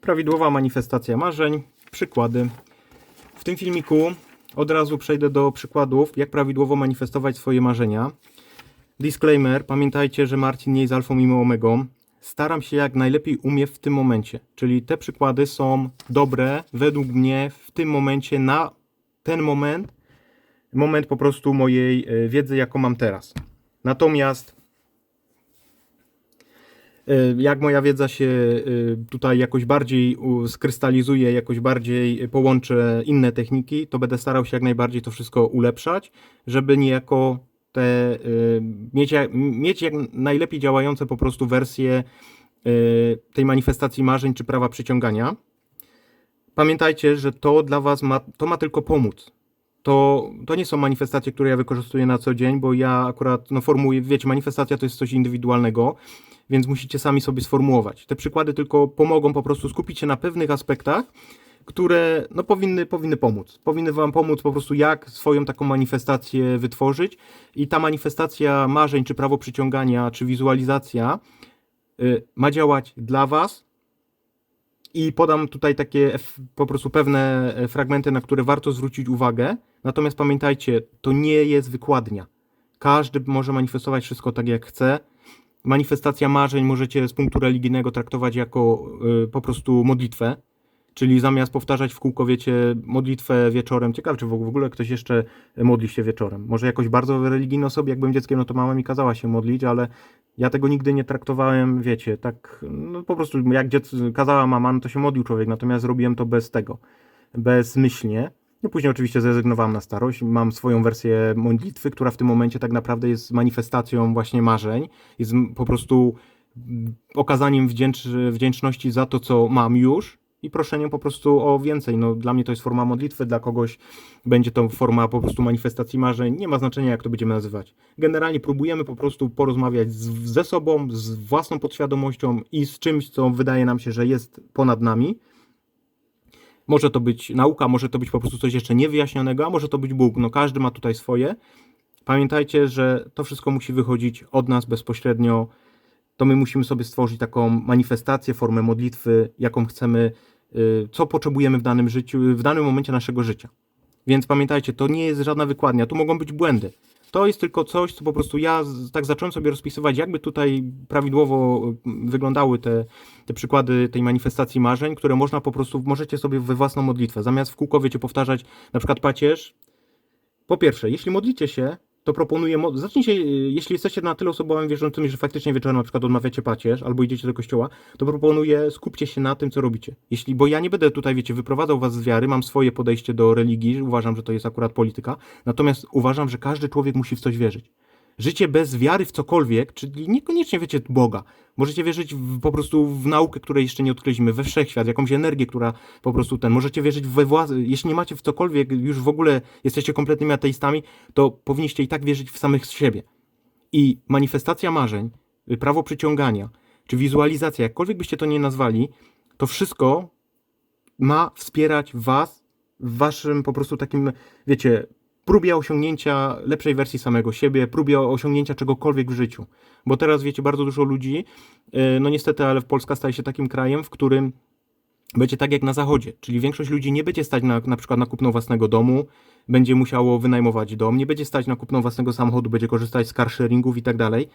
Prawidłowa manifestacja marzeń, przykłady. W tym filmiku od razu przejdę do przykładów, jak prawidłowo manifestować swoje marzenia. Disclaimer, pamiętajcie, że Marcin nie jest alfą mimo omegą. Staram się jak najlepiej umie w tym momencie. Czyli te przykłady są dobre według mnie w tym momencie, na ten moment, moment po prostu mojej e, wiedzy, jaką mam teraz. Natomiast jak moja wiedza się e, tutaj jakoś bardziej skrystalizuje, jakoś bardziej połączę inne techniki, to będę starał się jak najbardziej to wszystko ulepszać, żeby niejako te, y, mieć, mieć jak najlepiej działające po prostu wersje y, tej manifestacji marzeń czy prawa przyciągania. Pamiętajcie, że to dla Was ma, to ma tylko pomóc. To, to nie są manifestacje, które ja wykorzystuję na co dzień, bo ja akurat no, formułuję, wiecie, manifestacja to jest coś indywidualnego, więc musicie sami sobie sformułować. Te przykłady tylko pomogą po prostu skupić się na pewnych aspektach, które no, powinny, powinny pomóc. Powinny Wam pomóc po prostu, jak swoją taką manifestację wytworzyć. I ta manifestacja marzeń, czy prawo przyciągania, czy wizualizacja y, ma działać dla Was. I podam tutaj takie po prostu pewne e, fragmenty, na które warto zwrócić uwagę. Natomiast pamiętajcie, to nie jest wykładnia. Każdy może manifestować wszystko tak, jak chce. Manifestacja marzeń możecie z punktu religijnego traktować jako y, po prostu modlitwę. Czyli zamiast powtarzać w kółko, wiecie, modlitwę wieczorem, ciekawe czy w ogóle ktoś jeszcze modli się wieczorem. Może jakoś bardzo religijne osoby, jak byłem dzieckiem, no to mama mi kazała się modlić, ale ja tego nigdy nie traktowałem, wiecie, tak, no po prostu jak dziec, kazała mama, no to się modlił człowiek, natomiast zrobiłem to bez tego, bezmyślnie. No później oczywiście zrezygnowałem na starość, mam swoją wersję modlitwy, która w tym momencie tak naprawdę jest manifestacją właśnie marzeń, jest po prostu okazaniem wdzięcz, wdzięczności za to, co mam już i proszeniem po prostu o więcej. No, dla mnie to jest forma modlitwy, dla kogoś będzie to forma po prostu manifestacji marzeń. Nie ma znaczenia, jak to będziemy nazywać. Generalnie próbujemy po prostu porozmawiać z, ze sobą, z własną podświadomością i z czymś, co wydaje nam się, że jest ponad nami. Może to być nauka, może to być po prostu coś jeszcze niewyjaśnionego, a może to być Bóg. No każdy ma tutaj swoje. Pamiętajcie, że to wszystko musi wychodzić od nas bezpośrednio. To my musimy sobie stworzyć taką manifestację, formę modlitwy, jaką chcemy, y, co potrzebujemy w danym życiu, w danym momencie naszego życia. Więc pamiętajcie, to nie jest żadna wykładnia, tu mogą być błędy. To jest tylko coś, co po prostu ja tak zacząłem sobie rozpisywać, jakby tutaj prawidłowo y, wyglądały te, te przykłady tej manifestacji marzeń, które można po prostu, możecie sobie we własną modlitwę, zamiast w kółko, wiecie, powtarzać na przykład pacierz. Po pierwsze, jeśli modlicie się, to proponuję, zacznijcie, y, jeśli jesteście na tyle osobami wierzącymi, że faktycznie wieczorem na przykład odmawiacie pacierz albo idziecie do kościoła, to proponuję, skupcie się na tym, co robicie. Jeśli, bo ja nie będę tutaj, wiecie, wyprowadzał was z wiary, mam swoje podejście do religii, uważam, że to jest akurat polityka, natomiast uważam, że każdy człowiek musi w coś wierzyć. Życie bez wiary w cokolwiek, czyli niekoniecznie wiecie Boga. Możecie wierzyć w, po prostu w naukę, której jeszcze nie odkryliśmy, we wszechświat, jakąś energię, która po prostu ten. Możecie wierzyć we własne. Jeśli nie macie w cokolwiek, już w ogóle jesteście kompletnymi ateistami, to powinniście i tak wierzyć w samych siebie. I manifestacja marzeń, y, prawo przyciągania, czy wizualizacja, jakkolwiek byście to nie nazwali, to wszystko ma wspierać Was w Waszym po prostu takim, wiecie, próbie osiągnięcia lepszej wersji samego siebie, próbie osiągnięcia czegokolwiek w życiu. Bo teraz, wiecie, bardzo dużo ludzi, y, no niestety, ale Polska staje się takim krajem, w którym będzie tak jak na zachodzie, czyli większość ludzi nie będzie stać na, na przykład na kupno własnego domu, będzie musiało wynajmować dom, nie będzie stać na kupno własnego samochodu, będzie korzystać z car sharingów i tak dalej.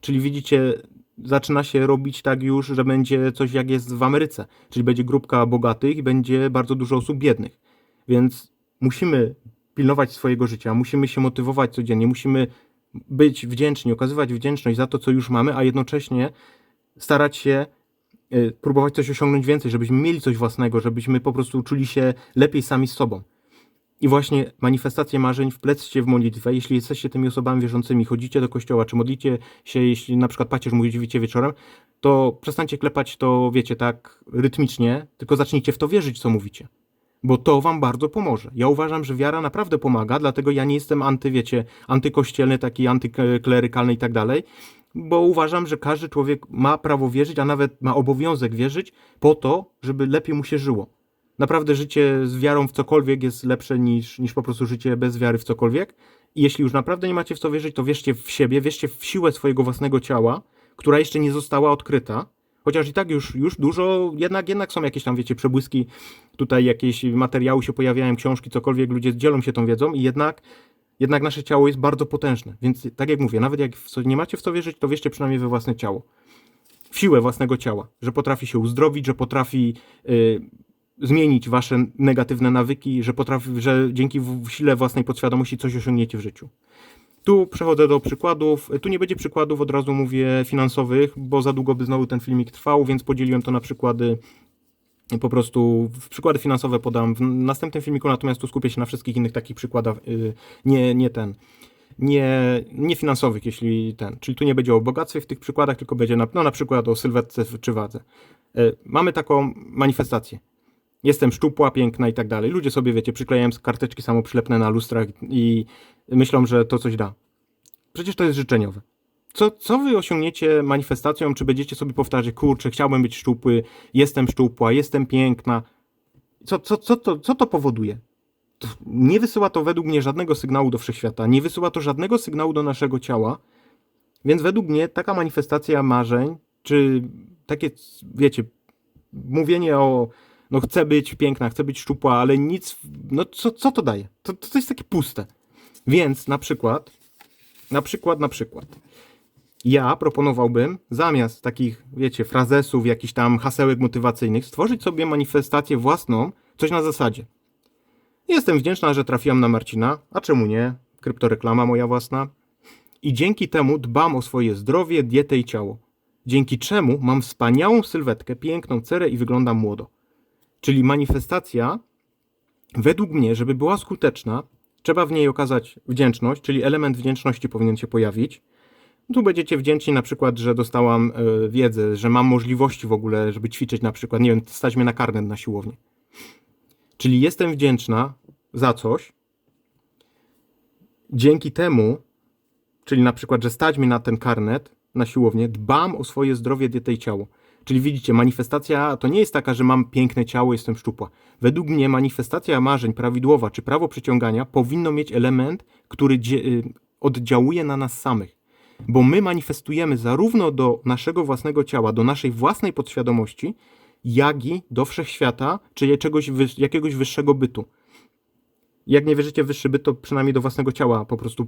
Czyli widzicie, zaczyna się robić tak już, że będzie coś jak jest w Ameryce, czyli będzie grupka bogatych i będzie bardzo dużo osób biednych. Więc musimy pilnować swojego życia, musimy się motywować codziennie, musimy być wdzięczni, okazywać wdzięczność za to, co już mamy, a jednocześnie starać się y, próbować coś osiągnąć więcej, żebyśmy mieli coś własnego, żebyśmy po prostu czuli się lepiej sami z sobą. I właśnie manifestacje marzeń wplećcie w modlitwę. Jeśli jesteście tymi osobami wierzącymi, chodzicie do kościoła, czy modlicie się, jeśli na przykład pacierz mówicie wieczorem, to przestańcie klepać to, wiecie, tak rytmicznie, tylko zacznijcie w to wierzyć, co mówicie. Bo to wam bardzo pomoże. Ja uważam, że wiara naprawdę pomaga, dlatego ja nie jestem anty, wiecie, antykościelny, taki antyklerykalny i tak dalej, bo uważam, że każdy człowiek ma prawo wierzyć, a nawet ma obowiązek wierzyć po to, żeby lepiej mu się żyło. Naprawdę życie z wiarą w cokolwiek jest lepsze niż, niż po prostu życie bez wiary w cokolwiek. I jeśli już naprawdę nie macie w co wierzyć, to wierzcie w siebie, wierzcie w siłę swojego własnego ciała, która jeszcze nie została odkryta. Chociaż i tak już, już dużo, jednak, jednak są jakieś tam, wiecie, przebłyski, tutaj jakieś materiały się pojawiają, książki, cokolwiek, ludzie dzielą się tą wiedzą i jednak, jednak nasze ciało jest bardzo potężne. Więc tak jak mówię, nawet jak nie macie w co wierzyć, to wierzcie przynajmniej we własne ciało. W siłę własnego ciała, że potrafi się uzdrowić, że potrafi y, zmienić wasze negatywne nawyki, że potrafi, że dzięki sile własnej podświadomości coś osiągniecie w życiu. Tu przechodzę do przykładów. Tu nie będzie przykładów, od razu mówię, finansowych, bo za długo by znowu ten filmik trwał, więc podzieliłem to na przykłady. Po prostu przykłady finansowe podam w następnym filmiku, natomiast tu skupię się na wszystkich innych takich przykładach. y, Nie, nie ten. Nie, nie finansowych, jeśli ten. Czyli tu nie będzie o bogactwie w tych przykładach, tylko będzie na, no, na przykład o sylwetce czy wadze. Y, Mamy taką manifestację. Jestem szczupła, piękna i tak dalej. Ludzie sobie, wiecie, przyklejają karteczki samoprzylepne na lustrach i myślą, że to coś da. Przecież to jest życzeniowe. Co, co wy osiągniecie manifestacją, czy będziecie sobie powtarzać, kurczę, chciałbym być szczupły, jestem szczupła, jestem piękna. Co, co, co, to, co to powoduje? Nie wysyła to według mnie żadnego sygnału do wszechświata, nie wysyła to żadnego sygnału do naszego ciała, więc według mnie taka manifestacja marzeń, czy takie, wiecie, mówienie o, no chcę być piękna, chcę być szczupła, ale nic, no co, co to daje? To, to jest takie puste. Więc na przykład, na przykład, na przykład, ja proponowałbym zamiast takich, wiecie, frazesów, jakichś tam hasełek motywacyjnych, stworzyć sobie manifestację własną, coś na zasadzie. Jestem wdzięczna, że trafiłam na Marcina, a czemu nie? Kryptoreklama moja własna. I dzięki temu dbam o swoje zdrowie, dietę i ciało. Dzięki czemu mam wspaniałą sylwetkę, piękną cerę i wyglądam młodo. Czyli manifestacja, według mnie, żeby była skuteczna, trzeba w niej okazać wdzięczność, czyli element wdzięczności powinien się pojawić. Tu będziecie wdzięczni na przykład, że dostałam e, wiedzę, że mam możliwości w ogóle, żeby ćwiczyć na przykład, nie wiem, stać mnie na karnet na siłownię. Czyli jestem wdzięczna za coś. Dzięki temu, czyli na przykład, że stać mnie na ten karnet na siłownię, dbam o swoje zdrowie, dietę i ciało. Czyli widzicie, manifestacja to nie jest taka, że mam piękne ciało, jestem szczupła. Według mnie manifestacja marzeń prawidłowa czy prawo przyciągania powinno mieć element, który y, oddziałuje na nas samych. Bo my manifestujemy zarówno do naszego własnego ciała, do naszej własnej podświadomości, jak i do wszechświata, czy czegoś, jakiegoś wyższego bytu. Jak nie wierzycie w wyższy byt, to przynajmniej do własnego ciała po prostu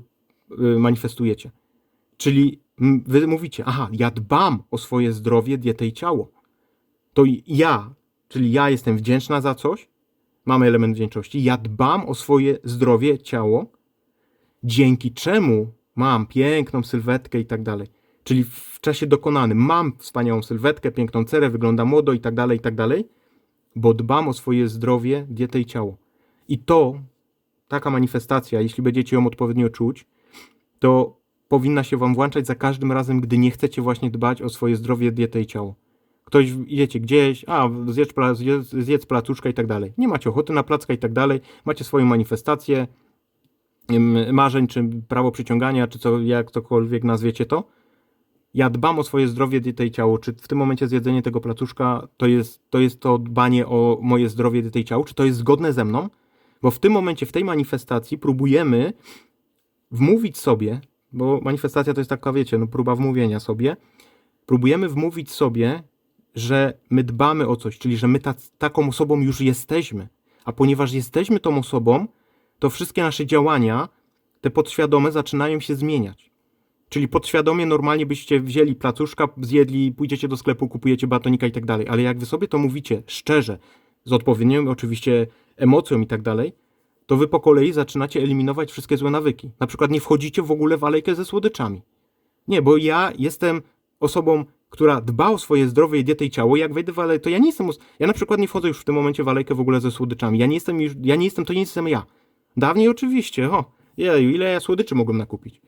y, manifestujecie. Czyli wy mówicie, aha, ja dbam o swoje zdrowie, dietę i ciało. To ja, czyli ja jestem wdzięczna za coś, mamy element wdzięczności, ja dbam o swoje zdrowie, ciało, dzięki czemu mam piękną sylwetkę i tak dalej. Czyli w czasie dokonanym mam wspaniałą sylwetkę, piękną cerę, wygląda młodo i tak dalej, i tak dalej, bo dbam o swoje zdrowie, dietę i ciało. I to, taka manifestacja, jeśli będziecie ją odpowiednio czuć, to powinna się wam włączać za każdym razem, gdy nie chcecie właśnie dbać o swoje zdrowie, dietę i ciało. Ktoś idziecie gdzieś, a zjedz, zjedz, zjedz placuszka i tak dalej. Nie macie ochoty na placka i tak dalej, macie swoją manifestację marzeń, czy prawo przyciągania, czy co, jak cokolwiek nazwiecie to. Ja dbam o swoje zdrowie, dietę i ciało. Czy w tym momencie zjedzenie tego placuszka to jest, to jest to dbanie o moje zdrowie, dietę i ciało? Czy to jest zgodne ze mną? Bo w tym momencie, w tej manifestacji próbujemy wmówić sobie, bo manifestacja to jest taka, wiecie, no próba wmówienia sobie, próbujemy wmówić sobie, że my dbamy o coś, czyli że my ta, taką osobą już jesteśmy. A ponieważ jesteśmy tą osobą, to wszystkie nasze działania, te podświadome, zaczynają się zmieniać. Czyli podświadomie normalnie byście wzięli placuszka, zjedli, pójdziecie do sklepu, kupujecie batonika i tak dalej. Ale jak wy sobie to mówicie szczerze, z odpowiednią oczywiście emocją i tak dalej, to wy po kolei zaczynacie eliminować wszystkie złe nawyki. Na przykład nie wchodzicie w ogóle w alejkę ze słodyczami. Nie, bo ja jestem osobą, która dba o swoje zdrowie, dietę i ciało. Jak wejdę w alejkę, to ja nie jestem. Ja na przykład nie wchodzę już w tym momencie w alejkę w ogóle ze słodyczami. Ja nie jestem już. Ja nie jestem, to nie jestem ja. Dawniej oczywiście, o. Jeju, ile ja słodyczy mogłem nakupić.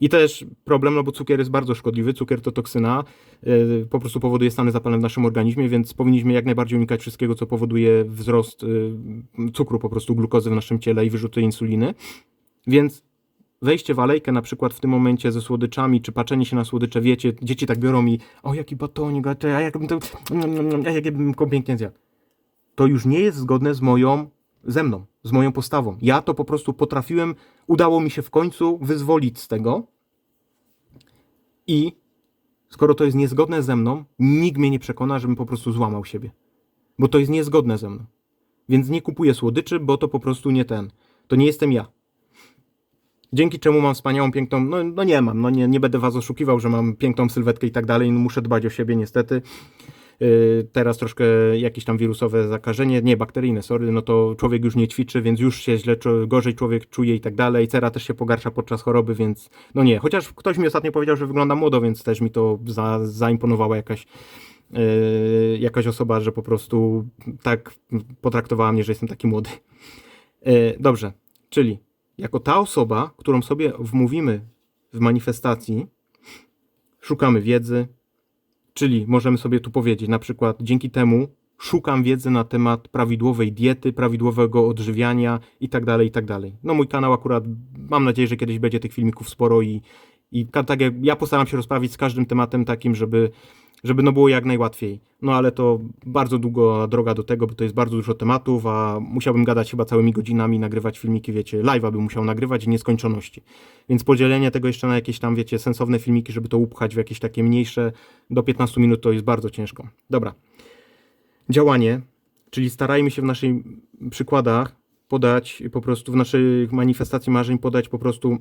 I też problem, no bo cukier jest bardzo szkodliwy, cukier to toksyna, yy, po prostu powoduje stany zapalne w naszym organizmie, więc powinniśmy jak najbardziej unikać wszystkiego, co powoduje wzrost yy, cukru, po prostu glukozy w naszym ciele i wyrzuty insuliny. Więc wejście w alejkę na przykład w tym momencie ze słodyczami, czy patrzenie się na słodycze, wiecie, dzieci tak biorą i o jaki batonik, a jakbym to, a jakbym go pięknie zjadł. To już nie jest zgodne z moją, ze mną, z moją postawą. Ja to po prostu potrafiłem, udało mi się w końcu wyzwolić z tego i Skoro to jest niezgodne ze mną, nikt mnie nie przekona, żebym po prostu złamał siebie. Bo to jest niezgodne ze mną. Więc nie kupuję słodyczy, bo to po prostu nie ten. To nie jestem ja. Dzięki czemu mam wspaniałą, piękną. No, no nie mam, no nie, nie będę was oszukiwał, że mam piękną sylwetkę i tak dalej. No muszę dbać o siebie, niestety. Yy, teraz troszkę jakieś tam wirusowe zakażenie, nie bakteryjne, sorry, no to człowiek już nie ćwiczy, więc już się źle, gorzej człowiek czuje i tak dalej. Cera też się pogarsza podczas choroby, więc no nie. Chociaż ktoś mi ostatnio powiedział, że wygląda młodo, więc też mi to za, zaimponowała jakaś yy, jakaś osoba, że po prostu tak potraktowała mnie, że jestem taki młody. Yy, dobrze, czyli jako ta osoba, którą sobie wmówimy w manifestacji, szukamy wiedzy, czyli możemy sobie tu powiedzieć, na przykład dzięki temu szukam wiedzy na temat prawidłowej diety, prawidłowego odżywiania i tak dalej, i tak. No mój kanał akurat, mam nadzieję, że kiedyś będzie tych filmików sporo i, i tak jak ja postaram się rozprawić z każdym tematem takim, żeby, żeby no było jak najłatwiej. No ale to bardzo długa droga do tego, bo to jest bardzo dużo tematów, a musiałbym gadać chyba całymi godzinami, nagrywać filmiki, wiecie, live'a bym musiał nagrywać i nieskończoności. Więc podzielenie tego jeszcze na jakieś tam, wiecie, sensowne filmiki, żeby to upchać w jakieś takie mniejsze, do 15 minut to jest bardzo ciężko. Dobra. Działanie, czyli starajmy się w naszych przykładach podać po prostu, w naszej manifestacji marzeń podać po prostu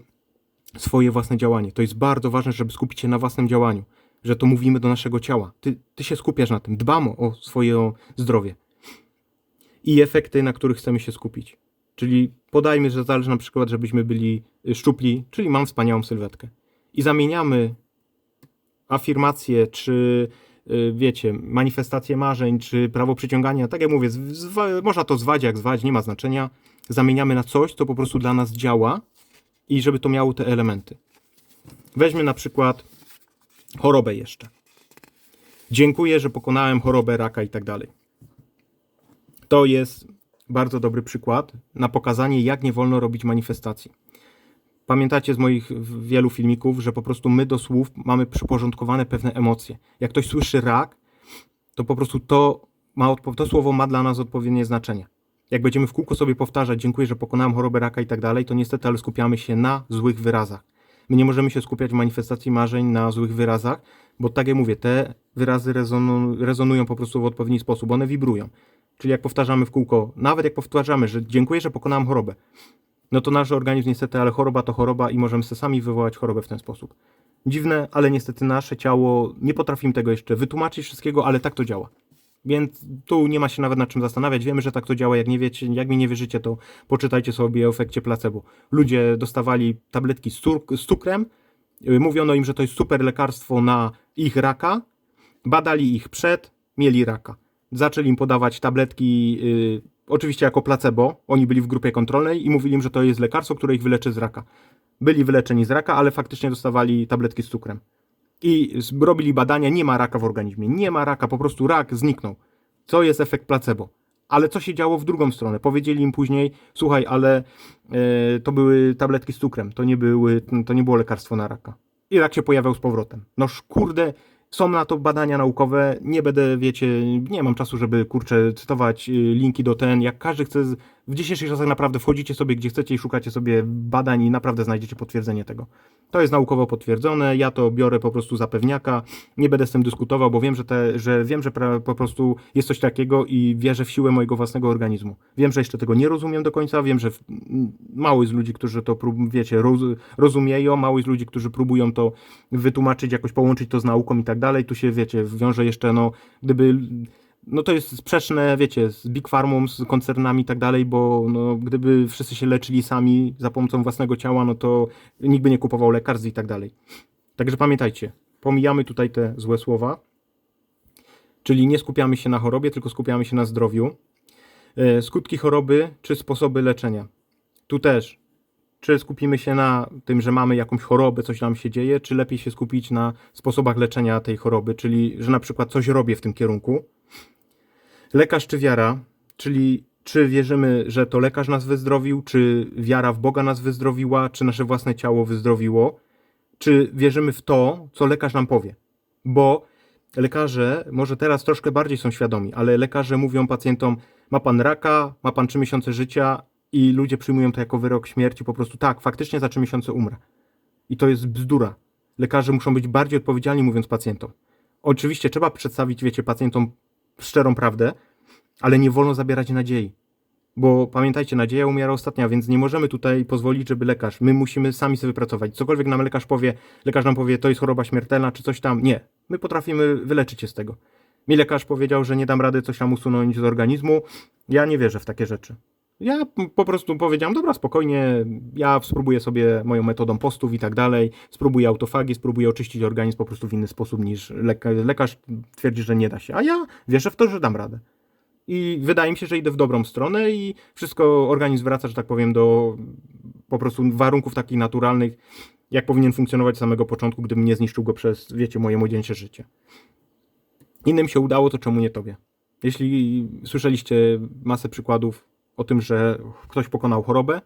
swoje własne działanie. To jest bardzo ważne, żeby skupić się na własnym działaniu, że to mówimy do naszego ciała. Ty, ty się skupiasz na tym, dbamy o swoje zdrowie i efekty, na których chcemy się skupić. Czyli podajmy, że zależy na przykład, żebyśmy byli y, szczupli, czyli mam wspaniałą sylwetkę. I zamieniamy afirmacje, czy y, wiecie, manifestacje marzeń, czy prawo przyciągania, tak jak mówię, można to zwać jak zwać, nie ma znaczenia. Zamieniamy na coś, co po prostu dla nas działa i żeby to miało te elementy. Weźmy na przykład chorobę jeszcze. Dziękuję, że pokonałem chorobę raka i tak dalej. To jest bardzo dobry przykład na pokazanie, jak nie wolno robić manifestacji. Pamiętacie z moich wielu filmików, że po prostu my do słów mamy przyporządkowane pewne emocje. Jak ktoś słyszy rak, to po prostu to, ma to słowo ma dla nas odpowiednie znaczenie. Jak będziemy w kółko sobie powtarzać, dziękuję, że pokonałem chorobę raka i tak dalej, to niestety, ale skupiamy się na złych wyrazach. My nie możemy się skupiać w manifestacji marzeń na złych wyrazach, bo tak jak mówię, te wyrazy rezonu, rezonują po prostu w odpowiedni sposób, one wibrują. Czyli jak powtarzamy w kółko, nawet jak powtarzamy, że dziękuję, że pokonałem chorobę, no to nasz organizm niestety, ale choroba to choroba i możemy sobie sami wywołać chorobę w ten sposób. Dziwne, ale niestety nasze ciało nie potrafimy tego jeszcze wytłumaczyć wszystkiego, ale tak to działa. Więc tu nie ma się nawet nad czym zastanawiać. Wiemy, że tak to działa. Jak nie wiecie, jak mi nie wierzycie, to poczytajcie sobie o efekcie placebo. Ludzie dostawali tabletki z, cur- z cukrem, yy, mówiono im, że to jest super lekarstwo na ich raka, badali ich przed, mieli raka. Zaczęli im podawać tabletki, yy, oczywiście jako placebo, oni byli w grupie kontrolnej i mówili im, że to jest lekarstwo, które ich wyleczy z raka. Byli wyleczeni z raka, ale faktycznie dostawali tabletki z cukrem. I robili badania, nie ma raka w organizmie, nie ma raka, po prostu rak zniknął. Co jest efekt placebo? Ale co się działo w drugą stronę? Powiedzieli im później, słuchaj, ale e, to były tabletki z cukrem, to nie, były, to nie było lekarstwo na raka. I rak się pojawiał z powrotem. Noż kurde, są na to badania naukowe, nie będę, wiecie, nie mam czasu, żeby, kurczę, cytować y, linki do ten, jak każdy chce, w dzisiejszych czasach naprawdę wchodzicie sobie gdzie chcecie i szukacie sobie badań i naprawdę znajdziecie potwierdzenie tego. To jest naukowo potwierdzone, ja to biorę po prostu za pewniaka, nie będę z tym dyskutował, bo wiem, że, te, że wiem, że po prostu jest coś takiego i wierzę w siłę mojego własnego organizmu. Wiem, że jeszcze tego nie rozumiem do końca, wiem, że mało jest ludzi, którzy to, wiecie, roz, rozumieją, mało jest ludzi, którzy próbują to wytłumaczyć, jakoś połączyć to z nauką i tak dalej. Tu się, wiecie, wiąże jeszcze, no, gdyby no to jest sprzeczne, wiecie, z Big Pharmą, z koncernami i tak dalej, bo no, gdyby wszyscy się leczyli sami za pomocą własnego ciała, no to nikt by nie kupował lekarstw i tak dalej. Także pamiętajcie, pomijamy tutaj te złe słowa, czyli nie skupiamy się na chorobie, tylko skupiamy się na zdrowiu. E, Skutki choroby czy sposoby leczenia. Tu też, czy skupimy się na tym, że mamy jakąś chorobę, coś nam się dzieje, czy lepiej się skupić na sposobach leczenia tej choroby, czyli że na przykład coś robię w tym kierunku. Lekarz czy wiara, czyli czy wierzymy, że to lekarz nas wyzdrowił, czy wiara w Boga nas wyzdrowiła, czy nasze własne ciało wyzdrowiło, czy wierzymy w to, co lekarz nam powie. Bo lekarze może teraz troszkę bardziej są świadomi, ale lekarze mówią pacjentom: ma pan raka, ma pan 3 miesiące życia, i ludzie przyjmują to jako wyrok śmierci, po prostu tak, faktycznie za 3 miesiące umrę. I to jest bzdura. Lekarze muszą być bardziej odpowiedzialni, mówiąc pacjentom. Oczywiście trzeba przedstawić, wiecie, pacjentom szczerą prawdę, ale nie wolno zabierać nadziei. Bo pamiętajcie, nadzieja umiera ostatnia, więc nie możemy tutaj pozwolić, żeby lekarz, my musimy sami sobie wypracować. Cokolwiek nam lekarz powie, lekarz nam powie, to jest choroba śmiertelna, czy coś tam. Nie. My potrafimy wyleczyć się z tego. Mi lekarz powiedział, że nie dam rady coś tam usunąć z organizmu. Ja nie wierzę w takie rzeczy. Ja po prostu powiedziałem, dobra, spokojnie, ja spróbuję sobie moją metodą postów i tak dalej, spróbuję autofagi, spróbuję oczyścić organizm po prostu w inny sposób niż leka lekarz twierdzi, że nie da się. A ja wierzę w to, że dam radę. I wydaje mi się, że idę w dobrą stronę i wszystko, organizm wraca, że tak powiem, do po prostu warunków takich naturalnych, jak powinien funkcjonować z samego początku, gdybym nie zniszczył go przez, wiecie, moje młodzieńcze życie. Innym się udało, to czemu nie tobie? Jeśli słyszeliście masę przykładów o tym, że ktoś pokonał chorobę,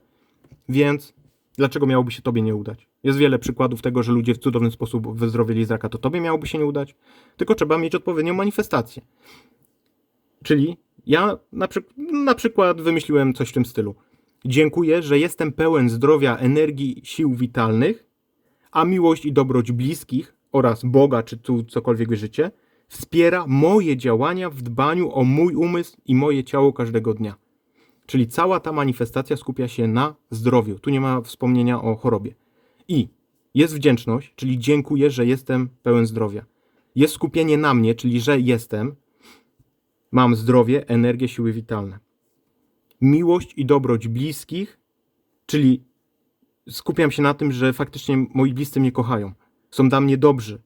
więc dlaczego miałoby się tobie nie udać? Jest wiele przykładów tego, że ludzie w cudowny sposób wyzdrowieli z raka, to tobie miałoby się nie udać? Tylko trzeba mieć odpowiednią manifestację. Czyli ja na, przyk- na przykład wymyśliłem coś w tym stylu. Dziękuję, że jestem pełen zdrowia, energii, sił witalnych, a miłość i dobroć bliskich oraz Boga, czy tu cokolwiek wierzycie, wspiera moje działania w dbaniu o mój umysł i moje ciało każdego dnia. Czyli cała ta manifestacja skupia się na zdrowiu. Tu nie ma wspomnienia o chorobie. I jest wdzięczność, czyli dziękuję, że jestem pełen zdrowia. Jest skupienie na mnie, czyli że jestem, mam zdrowie, energię, siły witalne. Miłość i dobroć bliskich, czyli skupiam się na tym, że faktycznie moi bliscy mnie kochają, są dla mnie dobrzy.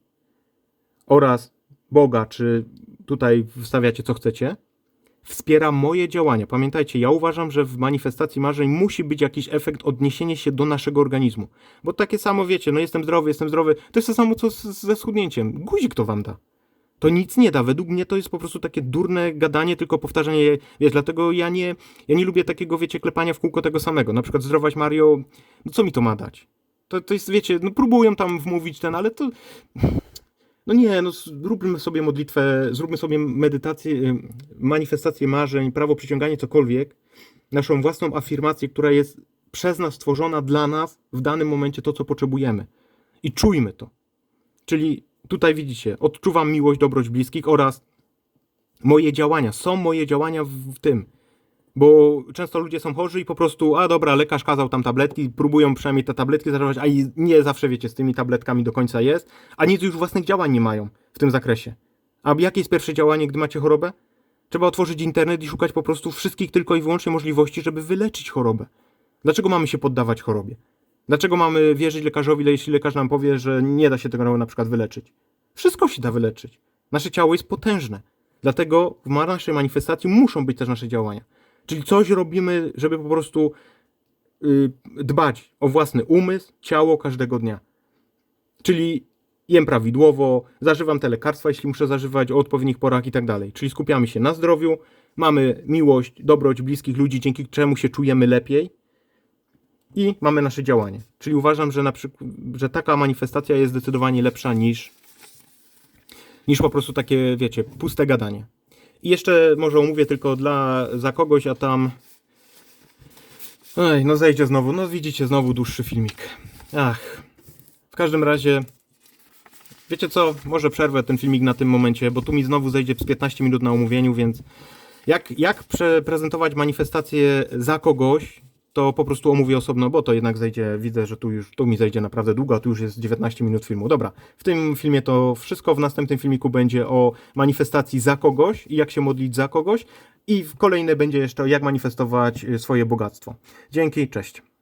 Oraz Boga, czy tutaj wstawiacie co chcecie, wspiera moje działania. Pamiętajcie, ja uważam, że w manifestacji marzeń musi być jakiś efekt odniesienie się do naszego organizmu. Bo takie samo wiecie, no jestem zdrowy, jestem zdrowy, to jest to samo co z, ze schudnięciem. Guzik to wam da. To nic nie da. Według mnie to jest po prostu takie durne gadanie, tylko powtarzanie, wiesz, dlatego ja nie, ja nie lubię takiego, wiecie, klepania w kółko tego samego. Na przykład zdrować Mario, no co mi to ma dać? To, to jest, wiecie, no próbują tam wmówić ten, ale to... No nie, no zróbmy sobie modlitwę, zróbmy sobie medytację, y, manifestację marzeń, prawo przyciąganie, cokolwiek, naszą własną afirmację, która jest przez nas stworzona dla nas w danym momencie to, co potrzebujemy. I czujmy to. Czyli tutaj widzicie, odczuwam miłość, dobroć bliskich oraz moje działania. Są moje działania w, w tym. Bo często ludzie są chorzy i po prostu, a dobra, lekarz kazał tam tabletki, próbują przynajmniej te tabletki zażywać, a nie zawsze wiecie, z tymi tabletkami do końca jest, a nic już własnych działań nie mają w tym zakresie. A jakie jest pierwsze działanie, gdy macie chorobę? Trzeba otworzyć internet i szukać po prostu wszystkich tylko i wyłącznie możliwości, żeby wyleczyć chorobę. Dlaczego mamy się poddawać chorobie? Dlaczego mamy wierzyć lekarzowi, jeśli lekarz nam powie, że nie da się tego na przykład wyleczyć? Wszystko się da wyleczyć. Nasze ciało jest potężne. Dlatego w naszej manifestacji muszą być też nasze działania. Czyli coś robimy, żeby po prostu y, dbać o własny umysł, ciało każdego dnia. Czyli jem prawidłowo, zażywam te lekarstwa, jeśli muszę zażywać o odpowiednich porach i tak dalej. Czyli skupiamy się na zdrowiu, mamy miłość, dobroć bliskich ludzi, dzięki czemu się czujemy lepiej i mamy nasze działanie. Czyli uważam, że, na przykład, że taka manifestacja jest zdecydowanie lepsza niż, niż po prostu takie, wiecie, puste gadanie. I jeszcze może omówię tylko dla, za kogoś, a tam... Ej, no zejdzie znowu, no widzicie, znowu dłuższy filmik. Ach, w każdym razie... Wiecie co, może przerwę ten filmik na tym momencie, bo tu mi znowu zejdzie z 15 minut na omówieniu, więc jak, jak przeprezentować manifestację za kogoś, to po prostu omówię osobno, bo to jednak zejdzie, widzę, że tu już, tu mi zejdzie naprawdę długo, a tu już jest 19 minut filmu. Dobra, w tym filmie to wszystko, w następnym filmiku będzie o manifestacji za kogoś i jak się modlić za kogoś i w kolejne będzie jeszcze jak manifestować y, swoje bogactwo. Dzięki, cześć.